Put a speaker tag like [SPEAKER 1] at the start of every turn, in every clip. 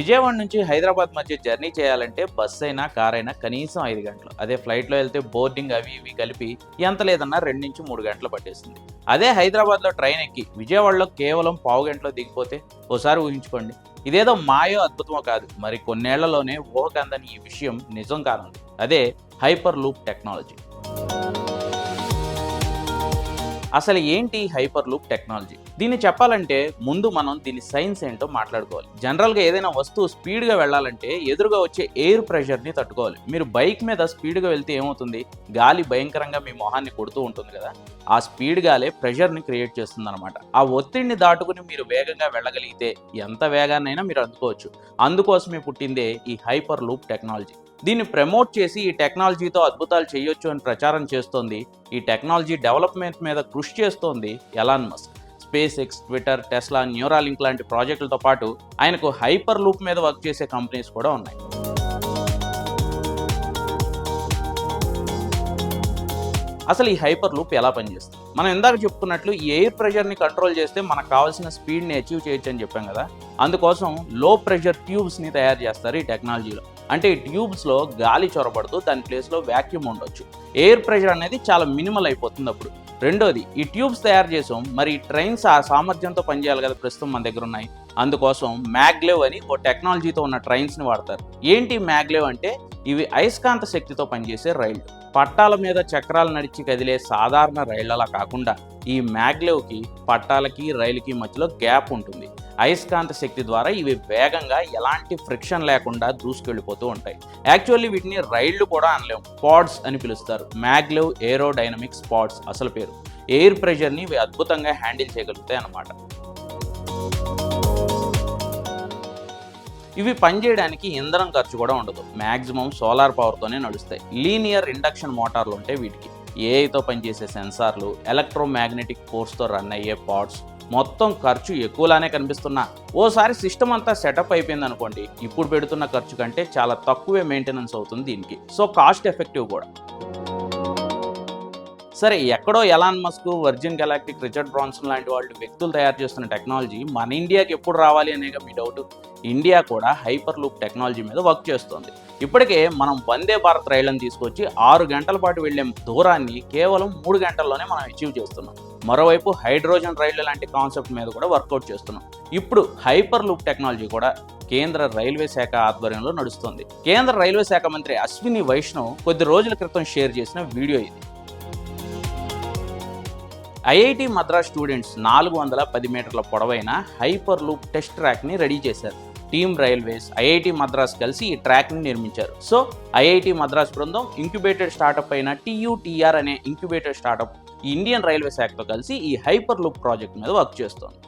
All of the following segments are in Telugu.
[SPEAKER 1] విజయవాడ నుంచి హైదరాబాద్ మధ్య జర్నీ చేయాలంటే బస్సు అయినా కార్ అయినా కనీసం ఐదు గంటలు. అదే ఫ్లైట్లో వెళ్తే బోర్డింగ్ అవి ఇవి కలిపి ఎంత లేదన్నా రెండు నుంచి మూడు గంటలు పట్టేస్తుంది. అదే హైదరాబాద్లో ట్రైన్ ఎక్కి విజయవాడలో కేవలం పావు గంటలో దిగిపోతే ఓసారి ఊహించుకోండి. ఇదేదో మాయో అద్భుతమో కాదు. మరి కొన్నేళ్ళలోనే ఊహకందని ఈ విషయం నిజం కానుంది. అదే హైపర్ లూప్ టెక్నాలజీ. అసలు ఏంటి హైపర్ లూప్ టెక్నాలజీ? దీన్ని చెప్పాలంటే ముందు మనం దీని సైన్స్ ఏంటో మాట్లాడుకోవాలి. జనరల్గా ఏదైనా వస్తువు స్పీడ్గా వెళ్ళాలంటే ఎదురుగా వచ్చే ఎయిర్ ప్రెషర్ని తట్టుకోవాలి. మీరు బైక్ మీద స్పీడ్గా వెళ్తే ఏమవుతుంది? గాలి భయంకరంగా మీ మొహాన్ని కొడుతూ ఉంటుంది కదా? ఆ స్పీడ్ గాలే ప్రెషర్ని క్రియేట్ చేస్తుంది అనమాట ఆ ఒత్తిడిని దాటుకుని మీరు వేగంగా వెళ్ళగలిగితే ఎంత వేగాన్నైనా మీరు అందుకోవచ్చు. అందుకోసమే పుట్టిందే ఈ హైపర్ లూప్ టెక్నాలజీ. దీన్ని ప్రమోట్ చేసి ఈ టెక్నాలజీతో అద్భుతాలు చేయొచ్చు అని ప్రచారం చేస్తోంది. ఈ టెక్నాలజీ డెవలప్మెంట్ మీద కృషి చేస్తోంది Elon Musk. SpaceX Twitter Tesla Neuralink లాంటి ప్రాజెక్టులతో పాటు ఆయనకు హైపర్ లూప్ మీద వర్క్ చేసే కంపెనీస్ కూడా ఉన్నాయి. అసలు ఈ హైపర్ లూప్ ఎలా పనిచేస్తుంది? మనం ఇందాక చెప్పుకున్నట్లు ఈ ఎయిర్ ప్రెషర్ని కంట్రోల్ చేస్తే మనకు కావాల్సిన స్పీడ్ని అచీవ్ చేయొచ్చు అని చెప్పాం కదా. అందుకోసం లో ప్రెషర్ ట్యూబ్స్ని తయారు చేస్తారు ఈ టెక్నాలజీలో. అంటే ఈ ట్యూబ్స్లో గాలి చొరబడుతూ దాని ప్లేస్లో వ్యాక్యూమ్ ఉండొచ్చు. ఎయిర్ ప్రెషర్ అనేది చాలా మినిమల్ అయిపోతుంది అప్పుడు. రెండోది ఈ ట్యూబ్స్ తయారు చేసాం మరి ఈ ట్రైన్స్ ఆ సామర్థ్యంతో పనిచేయాలి కదా ప్రస్తుతం మన దగ్గర ఉన్నాయి. అందుకోసం మ్యాగ్లేవ్ అని ఓ టెక్నాలజీతో ఉన్న ట్రైన్స్ని వాడతారు. ఏంటి మ్యాగ్లేవ్ అంటే ఇవి అయస్కాంత శక్తితో పనిచేసే రైళ్ళు పట్టాల మీద చక్రాలు నడిచి కదిలే సాధారణ రైళ్ళలా కాకుండా ఈ మ్యాగ్లేవ్కి పట్టాలకి రైలుకి మధ్యలో గ్యాప్ ఉంటుంది. అయస్కాంత శక్తి ద్వారా ఇవి వేగంగా ఎలాంటి ఫ్రిక్షన్ లేకుండా దూసుకెళ్ళిపోతూ ఉంటాయి. యాక్చువల్లీ వీటిని రైళ్ళు కూడా అనలేము పాడ్స్ అని పిలుస్తారు. మ్యాగ్లెవ్ ఏరోడైనమిక్స్ పాడ్స్ అసలు పేరు. ఎయిర్ ప్రెషర్ని ఇవి అద్భుతంగా హ్యాండిల్ చేయగలుగుతాయి అన్నమాట ఇవి పనిచేయడానికి ఇంధనం ఖర్చు కూడా ఉండదు. మ్యాక్సిమం సోలార్ పవర్తోనే నడుస్తాయి. లీనియర్ ఇండక్షన్ మోటార్లు ఉంటాయి వీటికి. ఏఐతో పనిచేసే సెన్సార్లు ఎలక్ట్రోమాగ్నెటిక్ ఫోర్స్తో రన్ అయ్యే పాడ్స్ మొత్తం ఖర్చు ఎక్కువలానే కనిపిస్తున్నా. ఓసారి సిస్టమ్ అంతా సెటప్ అయిపోయింది అనుకోండి ఇప్పుడు పెడుతున్న ఖర్చు కంటే చాలా తక్కువే మెయింటెనెన్స్ అవుతుంది దీనికి. సో కాస్ట్ ఎఫెక్టివ్ కూడా. సరే ఎక్కడో Elon Musk Virgin Galactic Richard Branson లాంటి వాళ్ళు వ్యక్తులు తయారు చేస్తున్న టెక్నాలజీ మన ఇండియాకి ఎప్పుడు రావాలి అనేగా మీ డౌట్? ఇండియా కూడా హైపర్ లూప్ టెక్నాలజీ మీద వర్క్ చేస్తుంది. ఇప్పటికే మనం వందే భారత్ రైళ్ళను తీసుకొచ్చి ఆరు గంటల పాటు వెళ్ళే దూరాన్ని కేవలం మూడు గంటల్లోనే మనం అచీవ్ చేస్తున్నాం. మరోవైపు హైడ్రోజన్ రైళ్ళు లాంటి కాన్సెప్ట్ మీద కూడా వర్కౌట్ చేస్తున్నాం. ఇప్పుడు హైపర్ లూప్ టెక్నాలజీ కూడా కేంద్ర రైల్వే శాఖ ఆధ్వర్యంలో నడుస్తుంది. కేంద్ర రైల్వే శాఖ మంత్రి అశ్విని వైష్ణవ్ కొద్ది రోజుల క్రితం షేర్ చేసిన వీడియో ఇది. ఐఐటి మద్రాస్ స్టూడెంట్స్ నాలుగు వందల పది మీటర్ల పొడవైన హైపర్ లూప్ టెస్ట్ ట్రాక్ని రెడీ చేశారు. టీమ్ రైల్వేస్ ఐఐటి మద్రాస్ కలిసి ఈ ట్రాక్ని నిర్మించారు. సో ఐఐటి మద్రాస్ బృందం ఇంక్యుబేటెడ్ స్టార్టప్ అయిన టీయూటీఆర్ అనే ఇంక్యుబేటెడ్ స్టార్టప్ ఇండియన్ రైల్వే శాఖతో కలిసి ఈ హైపర్ లూప్ ప్రాజెక్ట్ మీద వర్క్ చేస్తోంది.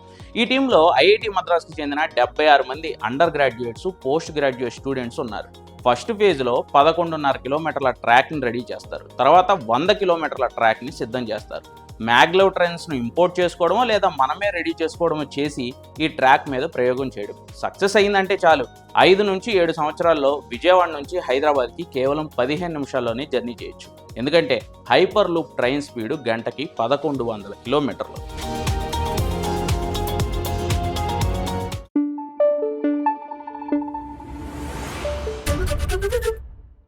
[SPEAKER 1] ఈ టీంలో ఐఐటి మద్రాస్కి చెందిన డెబ్బై ఆరు మంది undergraduates post graduate students ఉన్నారు. ఫస్ట్ ఫేజ్లో పదకొండున్నర కిలోమీటర్ల ట్రాక్ని రెడీ చేస్తారు. తర్వాత వంద కిలోమీటర్ల ట్రాక్ని సిద్ధం చేస్తారు. మ్యాగ్లవ్ ట్రైన్స్ను ఇంపోర్ట్ చేసుకోవడమో లేదా మనమే రెడీ చేసుకోవడమో చేసి ఈ ట్రాక్ మీద ప్రయోగం చేయడం. సక్సెస్ అయిందంటే చాలు. ఐదు నుంచి ఏడు సంవత్సరాల్లో విజయవాడ నుంచి హైదరాబాద్కి కేవలం పదిహేను నిమిషాల్లోనే జర్నీ చేయొచ్చు. ఎందుకంటే హైపర్ లూప్ ట్రైన్ స్పీడ్ గంటకి పదకొండు వందల కిలోమీటర్లు.